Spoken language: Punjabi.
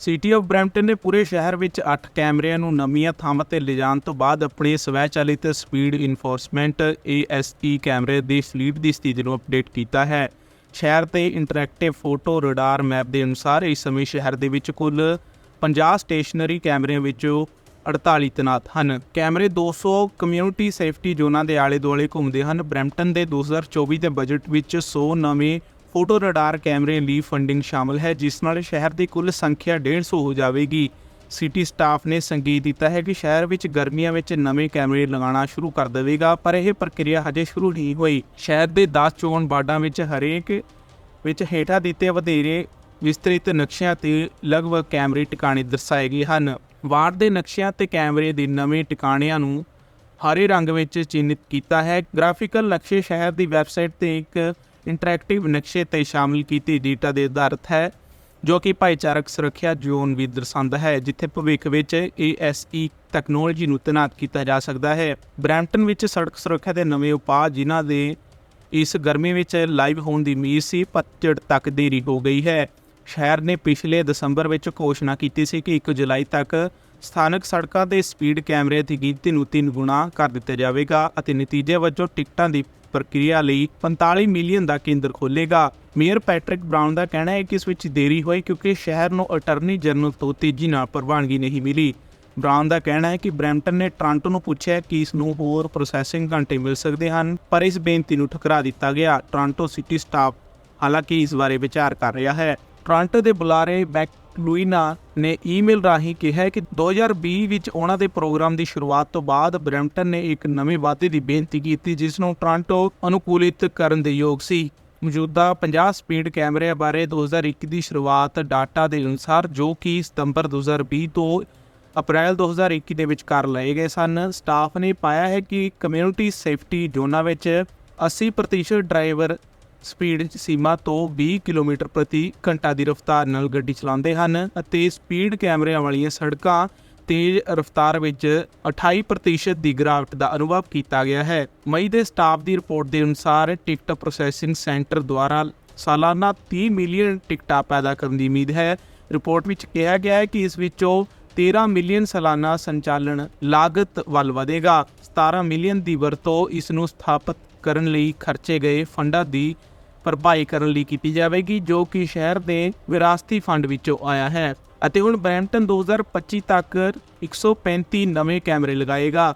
ਸਿਟੀ ਆਫ ਬਰੈਂਪਟਨ ਨੇ ਪੂਰੇ ਸ਼ਹਿਰ ਵਿੱਚ 8 ਕੈਮਰਿਆਂ ਨੂੰ ਨਵੀਆਂ ਥਾਵਾਂ ਤੇ ਲਿਜਾਣ ਤੋਂ ਬਾਅਦ ਆਪਣੇ ਸਵੈਚਾਲਿਤ ਸਪੀਡ ਇਨਫੋਰਸਮੈਂਟ ASE ਕੈਮਰੇ ਦੀ ਫਲੀਟ ਦੀ ਸਥਿਤੀ ਨੂੰ ਅਪਡੇਟ ਕੀਤਾ ਹੈ। ਸ਼ਹਿਰ ਤੇ ਇੰਟਰੈਕਟਿਵ ਫੋਟੋ ਰਡਾਰ ਮੈਪ ਦੇ ਅਨੁਸਾਰ ਇਸ ਸਮੇਂ ਸ਼ਹਿਰ ਦੇ ਵਿੱਚ ਕੁੱਲ 50 ਸਟੇਸ਼ਨਰੀ ਕੈਮਰਿਆਂ ਵਿੱਚੋਂ 48 ਤੈਨਾਤ ਹਨ। ਕੈਮਰੇ 200 ਕਮਿਊਨਿਟੀ ਸੇਫਟੀ ਜ਼ੋਨਾਂ ਦੇ ਆਲੇ-ਦੁਆਲੇ ਘੁੰਮਦੇ ਹਨ। ਬਰੈਂਪਟਨ ਦੇ 2024 ਦੇ ਬਜਟ ਵਿੱਚ 100 ਨਵੇਂ ਫੋਟੋ ਰਡਾਰ ਕੈਮਰੇ ਲਈ ਫੰਡਿੰਗ ਸ਼ਾਮਲ ਹੈ, ਜਿਸ ਨਾਲ ਸ਼ਹਿਰ ਦੀ ਕੁੱਲ ਸੰਖਿਆ 150 ਹੋ ਜਾਵੇਗੀ। ਸਿਟੀ ਸਟਾਫ ਨੇ ਸੰਕੇਤ ਦਿੱਤਾ ਹੈ ਕਿ ਸ਼ਹਿਰ ਵਿੱਚ ਗਰਮੀਆਂ ਵਿੱਚ ਨਵੇਂ ਕੈਮਰੇ ਲਗਾਉਣਾ ਸ਼ੁਰੂ ਕਰ ਦੇਵੇਗਾ, ਪਰ ਇਹ ਪ੍ਰਕਿਰਿਆ ਹਜੇ ਸ਼ੁਰੂ ਨਹੀਂ ਹੋਈ। ਸ਼ਹਿਰ ਦੇ 10 ਚੋਣ ਵਾਰਡਾਂ ਵਿੱਚ ਹਰੇਕ ਵਿੱਚ ਹੇਠਾਂ ਦਿੱਤੇ ਵਧੇਰੇ ਵਿਸਤ੍ਰਿਤ ਨਕਸ਼ਿਆਂ ਤੇ ਲਗਭਗ ਕੈਮਰੇ ਟਿਕਾਣੇ ਦਰਸਾਏ ਗਏ ਹਨ। ਵਾਰਡ ਦੇ ਨਕਸ਼ਿਆਂ ਤੇ ਕੈਮਰੇ ਦੇ ਨਵੇਂ ਟਿਕਾਣਿਆਂ ਨੂੰ ਹਰੇ ਰੰਗ ਵਿੱਚ ਚਿੰਨ੍ਹਿਤ ਕੀਤਾ ਹੈ। ਗ੍ਰਾਫੀਕਲ ਨਕਸ਼ੇ ਸ਼ਹਿਰ ਦੀ ਵੈਬਸਾਈਟ ਤੇ ਇੱਕ ਇੰਟਰੈਕਟਿਵ ਨਕਸ਼ੇ ਤੇ ਸ਼ਾਮਿਲ ਕੀਤੀ ਡੇਟਾ ਦੇ ਆਧਾਰਿਤ ਹੈ, ਜੋ ਕਿ ਭਾਈਚਾਰਕ ਸੁਰੱਖਿਆ ਜ਼ੋਨ ਵੀ ਦਰਸਾਉਂਦਾ ਹੈ, ਜਿੱਥੇ ਭਵਿੱਖ ਵਿੱਚ ASE ਟੈਕਨੋਲੋਜੀ ਨੂੰ ਤੈਨਾਤ ਕੀਤਾ ਜਾ ਸਕਦਾ ਹੈ। ਬਰੈਂਪਟਨ ਵਿੱਚ ਸੜਕ ਸੁਰੱਖਿਆ ਦੇ ਨਵੇਂ ਉਪਾਅ, ਜਿਨ੍ਹਾਂ ਦੇ ਇਸ ਗਰਮੀ ਵਿੱਚ ਲਾਈਵ ਹੋਣ ਦੀ ਉਮੀਦ ਸੀ, ਪਤਝੜ ਤੱਕ ਦੇਰੀ ਹੋ ਗਈ ਹੈ। ਸ਼ਹਿਰ ਨੇ ਪਿਛਲੇ ਦਸੰਬਰ ਵਿੱਚ ਘੋਸ਼ਣਾ ਕੀਤੀ ਸੀ ਕਿ 1 ਜੁਲਾਈ ਤੱਕ ਸਥਾਨਕ ਸੜਕਾਂ ਦੇ ਸਪੀਡ ਕੈਮਰੇ ਦੀ ਗਿਣਤੀ ਨੂੰ 3 ਗੁਣਾ ਕਰ ਦਿੱਤਾ ਜਾਵੇਗਾ ਅਤੇ ਨਤੀਜੇ ਵਜੋਂ ਟਿਕਟਾਂ ਦੀ ਪ੍ਰਕਿਰਿਆ ਲਈ 45 ਮਿਲੀਅਨ ਦਾ ਕੇਂਦਰ ਖੋਲੇਗਾ ਮੇਅਰ ਪੈਟਰਿਕ ਬ੍ਰਾਊਨ ਦਾ ਕਹਿਣਾ ਹੈ ਕਿ ਇਸ ਵਿੱਚ ਦੇਰੀ ਹੋਈ ਕਿਉਂਕਿ ਸ਼ਹਿਰ ਨੂੰ ਅਟਾਰਨੀ ਜਨਰਲ ਤੋਂ ਤੇਜ਼ੀ ਨਾਲ ਪ੍ਰਵਾਨਗੀ ਨਹੀਂ ਮਿਲੀ। ਬ੍ਰਾਊਨ ਦਾ ਕਹਿਣਾ ਹੈ ਕਿ ਬਰੈਂਪਟਨ ਨੇ ਟ੍ਰਾਂਟੋ ਨੂੰ ਪੁੱਛਿਆ ਕਿ ਇਸ ਨੂੰ ਹੋਰ ਪ੍ਰੋਸੈਸਿੰਗ ਘੰਟੇ ਮਿਲ ਸਕਦੇ ਹਨ, ਪਰ ਇਸ ਬੇਨਤੀ ਨੂੰ ਠੁਕਰਾ ਦਿੱਤਾ ਗਿਆ। ਟ੍ਰਾਂਟੋ ਸਿਟੀ ਸਟਾਫ ਹਾਲਾਂਕਿ ਇਸ ਬਾਰੇ ਵਿਚਾਰ ਕਰ ਰਿਹਾ ਹੈ। ਟ੍ਰਾਂਟੋ ਦੇ ਬੁਲਾਰੇ ਬੈਕ ਲੂਈਨਾ ਨੇ ਈਮੇਲ ਰਾਹੀਂ ਕਿਹਾ ਹੈ ਕਿ 2020 ਵਿੱਚ ਉਹਨਾਂ ਦੇ ਪ੍ਰੋਗਰਾਮ ਦੀ ਸ਼ੁਰੂਆਤ ਤੋਂ ਬਾਅਦ ਬਰੈਂਪਟਨ ਨੇ ਇੱਕ ਨਵੇਂ ਵਾਅਦੇ ਦੀ ਬੇਨਤੀ ਕੀਤੀ, ਜਿਸ ਨੂੰ ਟ੍ਰਾਂਟੋ ਅਨੁਕੂਲਿਤ ਕਰਨ ਦੇ ਯੋਗ ਸੀ। ਮੌਜੂਦਾ 50 ਸਪੀਡ ਕੈਮਰਿਆਂ ਬਾਰੇ 2021 ਦੀ ਸ਼ੁਰੂਆਤ ਡਾਟਾ ਦੇ ਅਨੁਸਾਰ ਜੋ ਕਿ ਸਤੰਬਰ 2020 ਤੋਂ ਅਪ੍ਰੈਲ 2021 ਦੇ ਵਿਚਕਾਰ ਲਏ ਗਏ ਸਨ, ਸਟਾਫ ਨੇ ਪਾਇਆ ਹੈ ਕਿ ਕਮਿਊਨਿਟੀ ਸੇਫਟੀ ਜ਼ੋਨਾਂ ਵਿੱਚ 80% ਡਰਾਈਵਰ ਸਪੀਡ ਸੀਮਾ ਤੋਂ 20 ਕਿਲੋਮੀਟਰ ਪ੍ਰਤੀ ਘੰਟਾ ਦੀ ਰਫ਼ਤਾਰ ਨਾਲ ਗੱਡੀ ਚਲਾਉਂਦੇ ਹਨ ਅਤੇ ਸਪੀਡ ਕੈਮਰਿਆਂ ਵਾਲੀਆਂ ਸੜਕਾਂ ਤੇਜ਼ ਰਫ਼ਤਾਰ ਵਿੱਚ 28% ਦੀ ਗਿਰਾਵਟ ਦਾ ਅਨੁਭਵ ਕੀਤਾ ਗਿਆ ਹੈ। ਮਈ ਦੇ ਸਟਾਫ ਦੀ ਰਿਪੋਰਟ ਦੇ ਅਨੁਸਾਰ ਟਿਕਟ ਪ੍ਰੋਸੈਸਿੰਗ ਸੈਂਟਰ ਦੁਆਰਾ ਸਾਲਾਨਾ 30 ਮਿਲੀਅਨ ਟਿਕਟਾਂ ਪੈਦਾ ਕਰਨ ਦੀ ਉਮੀਦ ਹੈ। ਰਿਪੋਰਟ ਵਿੱਚ ਕਿਹਾ ਗਿਆ ਹੈ ਕਿ ਇਸ ਵਿੱਚੋਂ 13 ਮਿਲੀਅਨ ਸਾਲਾਨਾ ਸੰਚਾਲਨ ਲਾਗਤ ਵੱਲ ਵਧੇਗਾ। 17 ਮਿਲੀਅਨ ਦੀ ਵਰਤੋਂ ਇਸ ਨੂੰ ਸਥਾਪਿਤ ਕਰਨ ਲਈ ਖਰਚੇ ਗਏ ਫੰਡਾਂ ਦੀ ਭਰਪਾਈ ਕਰਨ ਲਈ ਕੀਤੀ ਜਾਵੇਗੀ, ਜੋ ਕਿ ਸ਼ਹਿਰ ਦੇ ਵਿਰਾਸਤੀ ਫੰਡ ਵਿੱਚੋਂ ਆਇਆ ਹੈ। ਅਤੇ ਹੁਣ ਬਰੈਂਪਟਨ 2025 ਤੱਕ 135 ਨਵੇਂ ਕੈਮਰੇ ਲਗਾਏਗਾ।